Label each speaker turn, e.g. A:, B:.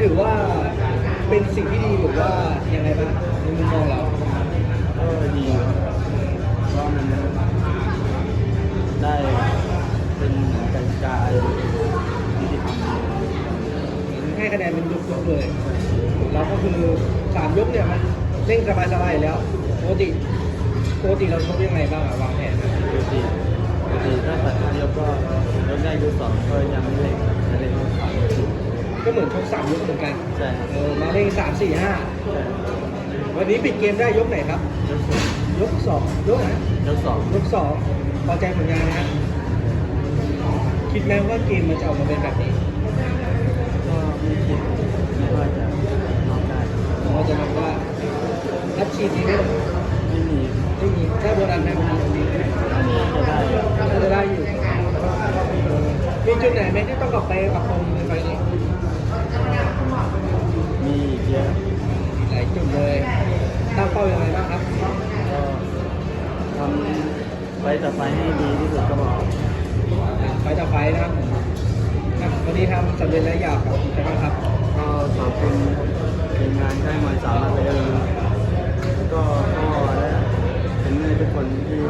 A: ถือว่าเป็นสิ่งที่ดีหรือว่ายังไงบ้างในมุมมองเรา
B: ก็ดีครับเพราะมันได้เป็นกติกายุติธรรม
A: ให้คะแนนเป็นยกๆเลยเราก็คือสามยกเนี่ยมันเร่งสบายๆอยู่แล้วปกติปกติเราชกยังไงบ้างอะวางแผน
B: ปกติปกติถ้าตัดห้ายกก็ยกได้ยกสองก็ยังไม่ สาม
A: ยกเหมือนกัน
B: ใช่ครับ
A: เออมาเร่งสามสี่ห้า
B: ใช่
A: วันนี้ปิดเกมได้ยกไหนครับ
B: ยกสอง
A: ยกสองยกไหน
B: ยกสอง
A: ยกสองพอใจผลงานนะคิดไหมว่าเกมมันจะออกมาเป็นแบบนี้
B: ก็ไม่คิดไม่ว่าจะน็อกได้
A: เราจะนับว่าอัดฉีดทีนี้
B: ไม่มี
A: ไม่มีถ้าโบราณแม่มันมี
B: จะได้
A: น่าจะได้อยู่มีจุดไหนไหมที่ต้องกลับไปปรับปรุงในไฟล์นี้ เลยตั้งเป้ายังไงบ้างครับ
B: ก็ทำไปต่อไปให้ดีที่สุดก็พอ
A: ไฟล์ต่อไฟล์นะครับอะวันนี้ทำสำเร็จแล้วอยากขอบคุณใครบ้างครับ
B: ก็ขอบคุณทีมงานค่ายมวยสามารถเลยแล้วก็พ่อและเป็นแม่ทุกคนที่